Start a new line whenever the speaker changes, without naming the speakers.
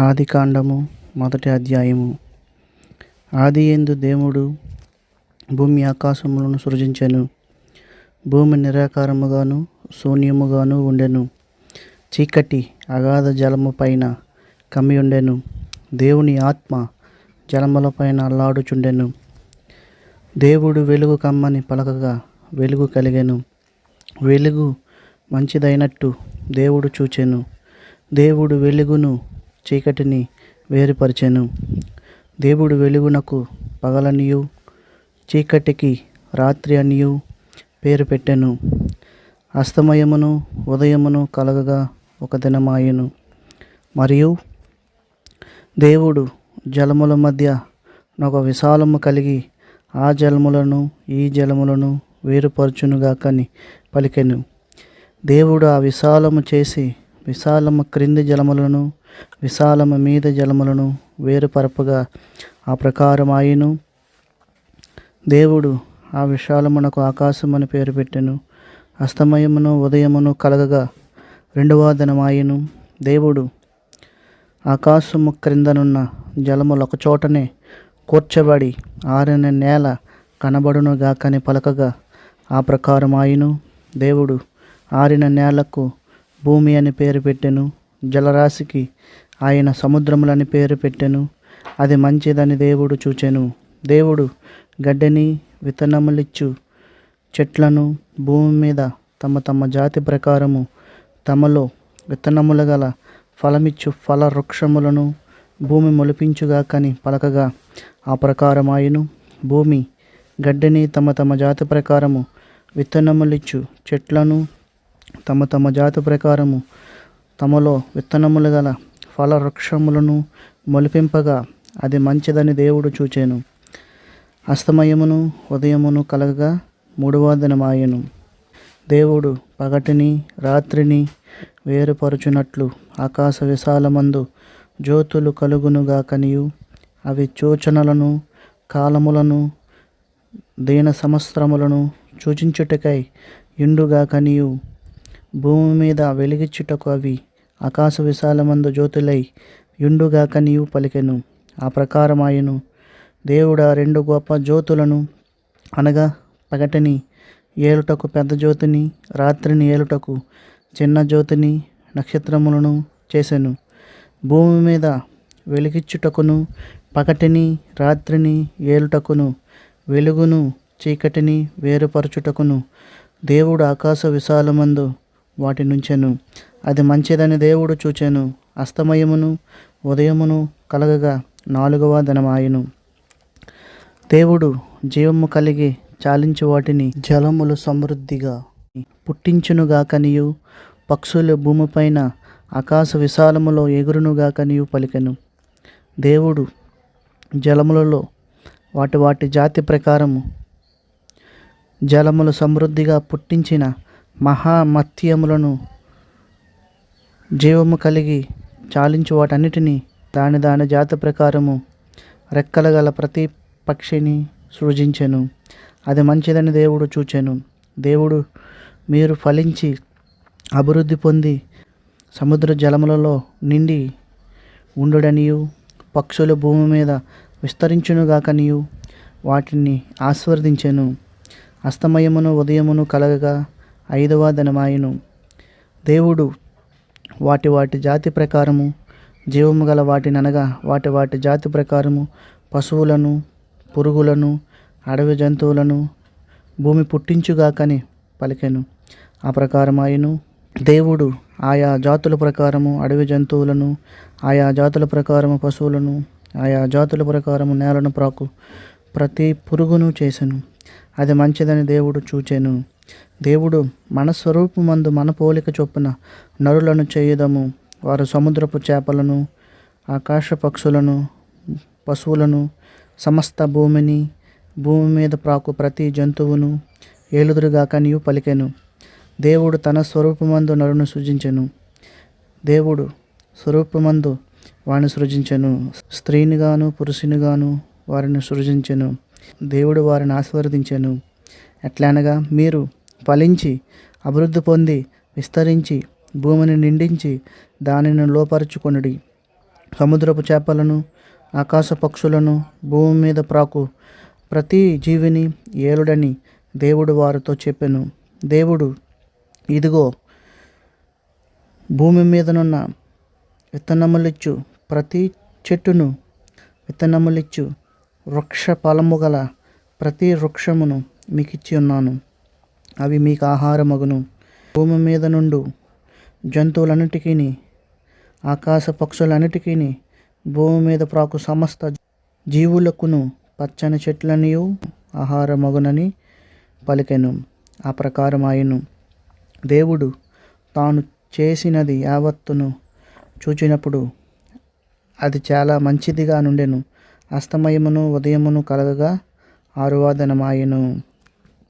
ఆది కాండము మొదటి అధ్యాయము. ఆది ఎందు దేవుడు భూమి ఆకాశములను సృజించెను. భూమి నిరాకారముగాను శూన్యముగాను ఉండెను. చీకటి అగాధ జలము పైన కమ్మి ఉండెను. దేవుని ఆత్మ జలముల పైన అల్లాడుచుండెను. దేవుడు వెలుగు కమ్మని పలకగా వెలుగు కలిగెను. వెలుగు మంచిదైనట్టు దేవుడు చూచెను. దేవుడు వెలుగును చీకటిని వేరుపరిచెను. దేవుడు వెలుగునకు పగలనియు చీకటికి రాత్రి అనియు పేరు పెట్టెను. అస్తమయమును ఉదయమును కలగగా ఒక దినమాయెను. మరియు దేవుడు జలముల మధ్య ఒక విశాలము కలిగి ఆ జలములను ఈ జలములను వేరుపరచునుగాకని పలికెను. దేవుడు ఆ విశాలము చేసి విశాలము క్రింది జలములను విశాలము మీద జలములను వేరుపరపగా ఆ ప్రకారం ఆయను దేవుడు ఆ విశాలమునకు ఆకాశమని పేరు పెట్టెను. అస్తమయమును ఉదయమును కలగగా రెండవ దినమాయను దేవుడు ఆకాశము క్రిందనున్న జలములు ఒక చోటనే కూర్చబడి ఆరిన నేల కనబడునుగాకని పలకగా ఆ ప్రకారం ఆయను దేవుడు ఆరిన నేలకు భూమి అని పేరు పెట్టెను. జలరాశికి ఆయన సముద్రములని పేరు పెట్టెను. అది మంచిదని దేవుడు చూచెను. దేవుడు గడ్డని విత్తనములిచ్చు. చెట్లను భూమి మీద తమ తమ జాతి ప్రకారము తమలో విత్తనములు గల ఫలమిచ్చు ఫల వృక్షములను భూమి మొలిపించుగాకని పలకగా ఆ ప్రకారమాయను. భూమి గడ్డిని తమ తమ జాతి ప్రకారము విత్తనములిచ్చు. చెట్లను తమ తమ జాతి ప్రకారము తమలో విత్తనములు గల ఫల వృక్షములను మొలిపింపగా అది మంచిదని దేవుడు చూచాను. అస్తమయమును ఉదయమును కలగగా మూడవ దినమాయను. దేవుడు పగటిని రాత్రిని వేరుపరుచునట్లు ఆకాశ విశాలమందు జ్యోతులు కలుగునుగాకనియు. అవి సూచనలను కాలములను దీన సంవత్సరములను సూచించుటకై ఇండుగాకనియు భూమి మీద వెలిగిచ్చుటకు అవి ఆకాశ విశాలమందు జ్యోతులై యుండుగాకనియు పలికెను. ఆ ప్రకారమాయను. దేవుడు ఆ రెండు గొప్ప జ్యోతులను అనగా పగటిని ఏలుటకు పెద్ద జ్యోతిని రాత్రిని ఏలుటకు చిన్న జ్యోతిని నక్షత్రములను చేసెను. భూమి మీద వెలిగిచ్చుటకును పగటిని రాత్రిని ఏలుటకును వెలుగును చీకటిని వేరుపరచుటకును దేవుడు ఆకాశ విశాలమందు వాటి నుంచెను. అది మంచిదని దేవుడు చూచెను. అస్తమయమును ఉదయమును కలగగా నాలుగవ దినమాయను. దేవుడు జీవము కలిగి చాలించు వాటిని జలములు సమృద్ధిగా పుట్టించునుగాకనియు పక్షులు భూమిపైన ఆకాశ విశాలములో ఎగురునుగాకనియు పలికెను. దేవుడు జలములలో వాటి వాటి జాతి ప్రకారము జలములు సమృద్ధిగా పుట్టించిన మహామత్యములను జీవము కలిగి చాలించు వాటన్నిటినీ దాని దాని జాతి ప్రకారము రెక్కల గల ప్రతి పక్షిని సృజించెను. అది మంచిదని దేవుడు చూచెను. దేవుడు మీరు ఫలించి అభివృద్ధి పొంది సముద్ర జలములలో నిండి ఉండుడనియు. పక్షులు భూమి మీద విస్తరించునుగాకనియు వాటిని ఆస్వర్దించెను అస్తమయమును ఉదయమును కలగగా ఐదవ దినమాయను. దేవుడు వాటి వాటి జాతి ప్రకారము జీవము గల వాటిని అనగా వాటి వాటి జాతి ప్రకారము పశువులను పురుగులను అడవి జంతువులను భూమి పుట్టించుగాకని పలికెను. ఆ ప్రకారమాయను దేవుడు ఆయా జాతుల ప్రకారము అడవి జంతువులను ఆయా జాతుల ప్రకారము పశువులను ఆయా జాతుల ప్రకారము నేలను ప్రాకు ప్రతి పురుగును చేసెను. అది మంచిదని దేవుడు చూచెను. దేవుడు మన స్వరూపమందు మన పోలిక చొప్పున నరులను చేయుదము. వారు సముద్రపు చేపలను ఆకాశ పక్షులను పశువులను సమస్త భూమిని భూమి మీద ప్రాకు ప్రతి జంతువును ఏలుదురుగాక నీవు పలికెను. దేవుడు తన స్వరూపమందు నరును సృజించెను. దేవుడు స్వరూపమందు వారిని సృజించెను. స్త్రీనిగాను పురుషునిగాను వారిని సృజించెను. దేవుడు వారిని ఆశీర్వదించెను. ఎట్లనగా మీరు ఫలించి అభివృద్ధి పొంది విస్తరించి భూమిని నిండించి దానిని లోపరుచుకొనుడి. సముద్రపు చేపలను ఆకాశ పక్షులను భూమి మీద ప్రాకు ప్రతి జీవిని ఏలుడని దేవుడు వారితో చెప్పెను. దేవుడు ఇదిగో భూమి మీదనున్న విత్తనములిచ్చు ప్రతి చెట్టును విత్తనములిచ్చు వృక్ష ఫలము గల ప్రతి వృక్షమును మీకు ఇచ్చి ఉన్నాను. అవి మీకు ఆహారమగును భూమి మీద నుండు జంతువులన్నిటికీ ఆకాశ పక్షులన్నిటికీ భూమి మీద ప్రాకు సమస్త జీవులకును పచ్చని చెట్లనియు ఆహారమగునని పలికెను. ఆ ప్రకారం ఆయను దేవుడు తాను చేసినది యావత్తును చూచినప్పుడు అది చాలా మంచిదిగా నుండెను. అస్తమయమును ఉదయమును కలగగా ఆరువాదనమాయెను.